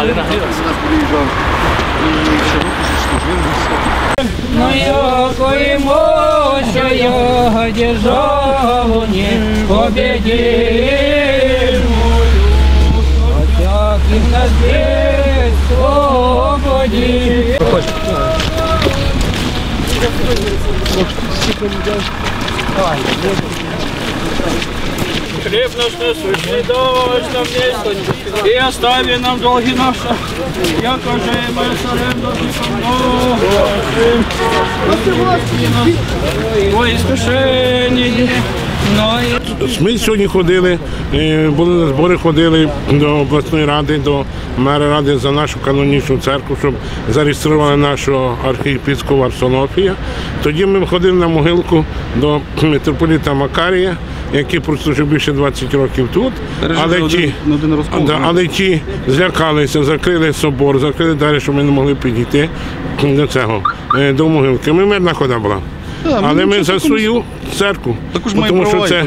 Але нагрілася. Приїжджав. І його державу не победим. Хотя и на здесь свободи. Может, стихом дашь? Давай, Хлеб наш насущный дай нам место, и остави нам долги наши, яко же и мы сорем должником і Ми сьогодні ходили, е, були на збори, ходили до обласної ради, до мера ради за нашу канонічну церкву, щоб зареєстрували нашого архієпископа Арсонофія. Тоді ми ходили на могилку до митрополіта Макарія, який прослужив більше 20 років тут. Але ті, але ті злякалися, закрили собор, закрили далі, щоб ми не могли підійти до цього, е, до могилки. Ми мирна хода була. Але ми за свою церкву. Тому що це,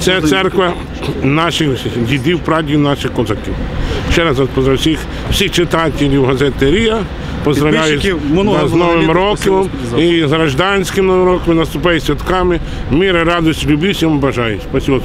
це церква наших дідів, прадів, наших козаків. Ще раз поздравляю всіх, всіх читателів газети Рія. Поздравляю з Новим роком і з гражданським Новим роком, наступає святками. Міра, радості, любі всім бажаю. Спасибо.